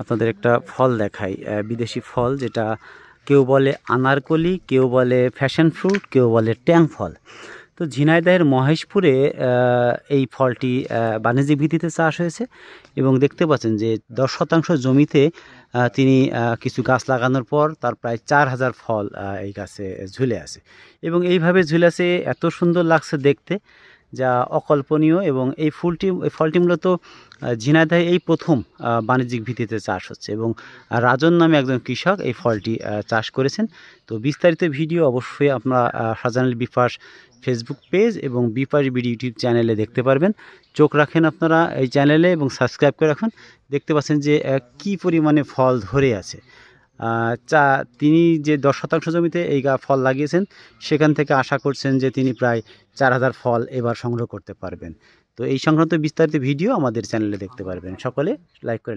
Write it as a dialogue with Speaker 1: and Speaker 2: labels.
Speaker 1: আপনাদের একটা ফল দেখাই বিদেশি ফল যেটা কেউ বলে আনারকলি, কেউ বলে ফ্যাশন ফ্রুট কেউ বলে ট্যাং ফল। তো ঝিনাইদহের মহেশপুরে এই ফলটি বাণিজ্যিক ভিত্তিতে চাষ হয়েছে এবং দেখতে পাচ্ছেন যে দশ শতাংশ জমিতে তিনি কিছু গাছ লাগানোর পর তার প্রায় চার হাজার ফল এই গাছে ঝুলে আছে। এবং এইভাবে ঝুলে আছে এত সুন্দর লাগছে দেখতে। যা অকল্পনীয় এবং এই ফুলটি এই ফলটি মূলত আহ, ঝিনাইদহে এই প্রথম বাণিজ্যিক ভিত্তিতে চাষ হচ্ছে এবং রাজন নামে একজন কৃষক এই ফলটি চাষ করেছেন। তো বিস্তারিত ভিডিও অবশ্যই আপনারা শাহজাহান বিপাস ফেসবুক পেজ এবং বিপাস বিডি ইউটিউব চ্যানেলে দেখতে পারবেন। চোখ রাখেন আপনারা এই চ্যানেলে এবং সাবস্ক্রাইব করে রাখুন। দেখতে পাচ্ছেন যে কী পরিমাণে ফল ধরে আছে। চা, তিনি যে দশ শতাংশ জমিতে এই ফল লাগিয়েছেন, সেখান থেকে আশা করছেন যে তিনি প্রায় চার হাজার ফল এবার সংগ্রহ করতে পারবেন। তো এই সংক্রান্ত বিস্তারিত ভিডিও আমাদের চ্যানেলে দেখতে পারবেন। সকলে লাইক করে